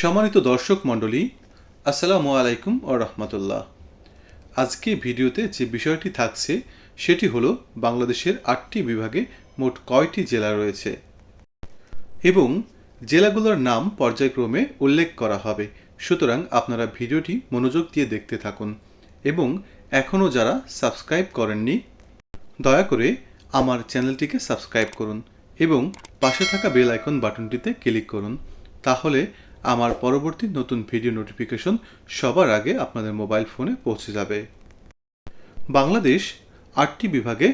সম্মানিত দর্শক মণ্ডলী, আসসালামু আলাইকুম ও রহমতুল্লাহ। আজকে ভিডিওতে যে বিষয়টি থাকছে, সেটি হলো বাংলাদেশের আটটি বিভাগে মোট কয়টি জেলা রয়েছে এবং জেলাগুলোর নাম পর্যায়ক্রমে উল্লেখ করা হবে। সুতরাং আপনারা ভিডিওটি মনোযোগ দিয়ে দেখতে থাকুন এবং এখনও যারা সাবস্ক্রাইব করেননি, দয়া করে আমার চ্যানেলটিকে সাবস্ক্রাইব করুন এবং পাশে থাকা বেল আইকন বাটনটিতে ক্লিক করুন। তাহলে আমার পরবর্তী নতুন ভিডিও নোটিফিকেশন সবার আগে আপনাদের মোবাইল ফোনে পৌঁছে যাবে। বাংলাদেশ আটটি বিভাগে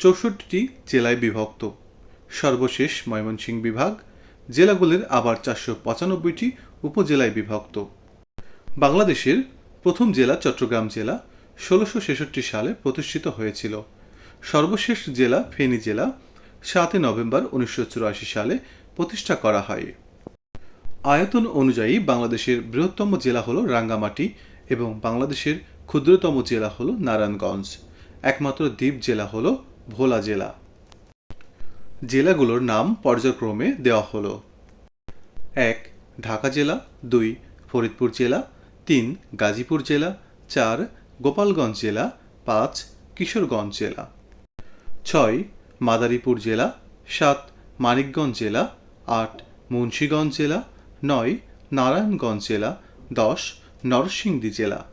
চৌষট্টিটি জেলায় বিভক্ত। সর্বশেষ ময়মনসিংহ বিভাগ জেলাগুলির আবার চারশো পঁচানব্বইটি উপজেলায় বিভক্ত। বাংলাদেশের প্রথম জেলা চট্টগ্রাম জেলা ষোলোশো ছেষট্টি সালে প্রতিষ্ঠিত হয়েছিল। সর্বশেষ জেলা ফেনী জেলা সাতই নভেম্বর উনিশশো চুরাশি সালে প্রতিষ্ঠা করা হয়। আয়তন অনুযায়ী বাংলাদেশের বৃহত্তম জেলা হল রাঙ্গামাটি এবং বাংলাদেশের ক্ষুদ্রতম জেলা হল নারায়ণগঞ্জ। একমাত্র দ্বীপ জেলা হল ভোলা জেলা। জেলাগুলোর নাম পর্যায়ক্রমে দেওয়া হলো। এক, ঢাকা জেলা, দুই, ফরিদপুর জেলা, তিন, গাজীপুর জেলা, চার, গোপালগঞ্জ জেলা, পাঁচ, কিশোরগঞ্জ জেলা। ছয়, মাদারীপুর জেলা, সাত, মানিকগঞ্জ জেলা, আট, মুন্সীগঞ্জ জেলা নয়, নারায়ণগঞ্জ জেলা, দশ, নরসিংদী জেলা।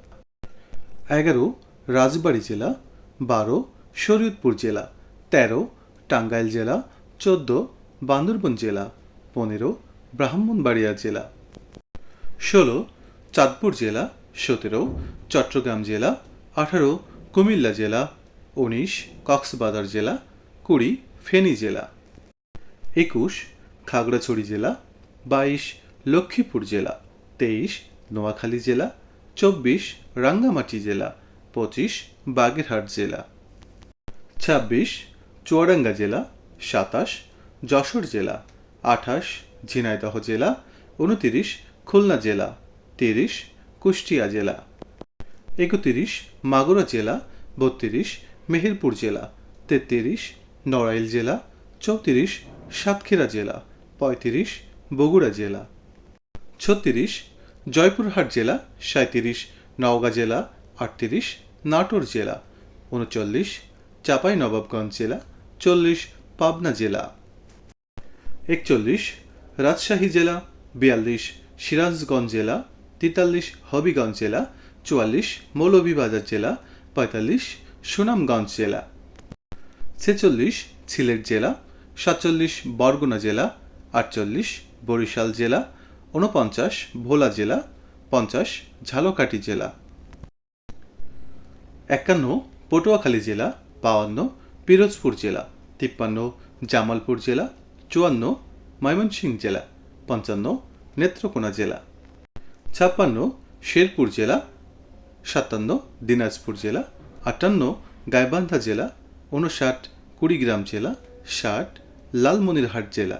এগারো, রাজবাড়ী জেলা, বারো, শরীয়তপুর জেলা, তেরো, টাঙ্গাইল জেলা, চোদ্দ, বান্দরবন জেলা, পনেরো, ব্রাহ্মণবাড়িয়া জেলা। ষোলো, চাঁদপুর জেলা, সতেরো, চট্টগ্রাম জেলা, আঠারো, কুমিল্লা জেলা, উনিশ, কক্সবাজার জেলা, কুড়ি, ফেনী জেলা। একুশ, খাগড়াছড়ি জেলা, বাইশ লক্ষ্মীপুর জেলা, তেইশ নোয়াখালী জেলা, চব্বিশ রাঙ্গামাটি জেলা, পঁচিশ বাগেরহাট জেলা, ছাব্বিশ চুয়াডাঙ্গা জেলা, সাতাশ যশোর জেলা, আঠাশ ঝিনাইদহ জেলা, উনতিরিশ খুলনা জেলা, তিরিশ কুষ্টিয়া জেলা, একত্রিশ মাগুরা জেলা, বত্রিশ মেহেরপুর জেলা, তেত্রিশ নড়াইল জেলা, চৌত্রিশ সাতক্ষীরা জেলা, পঁয়ত্রিশ বগুড়া জেলা। ছত্রিশ, জয়পুরহাট জেলা সাঁত্রিশ নওগাঁ জেলা আটত্রিশ, নাটোর জেলা উনচল্লিশ, চাঁপাই নবাবগঞ্জ জেলা চল্লিশ, পাবনা জেলা একচল্লিশ, রাজশাহী জেলা বিয়াল্লিশ, সিরাজগঞ্জ জেলা তেতাল্লিশ, হবিগঞ্জ জেলা চুয়াল্লিশ, মৌলভীবাজার জেলা পঁয়তাল্লিশ, সুনামগঞ্জ জেলা ছেচল্লিশ, সিলেট জেলা সাতচল্লিশ, বরগুনা জেলা আটচল্লিশ, বরিশাল জেলা ঊনপঞ্চাশ ভোলা জেলা, পঞ্চাশ ঝালকাঠি জেলা। একান্ন পটুয়াখালী জেলা, বাউান্ন পিরোজপুর জেলা, তিপ্পান্ন জামালপুর জেলা, চুয়ান্ন ময়মনসিংহ জেলা, পঞ্চান্ন নেত্রকোনা জেলা। ছাপ্পান্ন শেরপুর জেলা, সাতান্ন দিনাজপুর জেলা, আটান্ন গাইবান্ধা জেলা উনষাট কুড়িগ্রাম জেলা, ষাট লালমনিরহাট জেলা।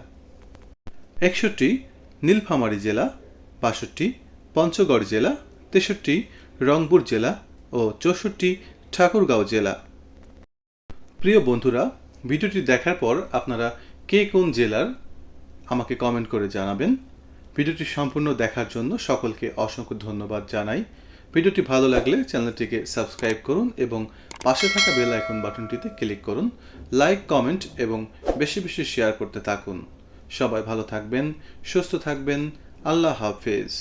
একষট্টি নীলফামারী জেলা, বাষট্টি, পঞ্চগড় জেলা, তেষট্টি, রংপুর জেলা ও চৌষট্টি ঠাকুরগাঁও জেলা। প্রিয় বন্ধুরা, ভিডিওটি দেখার পর আপনারা কে কোন জেলার আমাকে কমেন্ট করে জানাবেন। ভিডিওটি সম্পূর্ণ দেখার জন্য সকলকে অসংখ্য ধন্যবাদ জানাই। ভিডিওটি ভালো লাগলে চ্যানেলটিকে সাবস্ক্রাইব করুন এবং পাশে থাকা বেল আইকন বাটনটিতে ক্লিক করুন, লাইক, কমেন্ট এবং বেশি বেশি শেয়ার করতে থাকুন। সবাই ভালো থাকবেন সুস্থ থাকবেন আল্লাহ হাফেজ।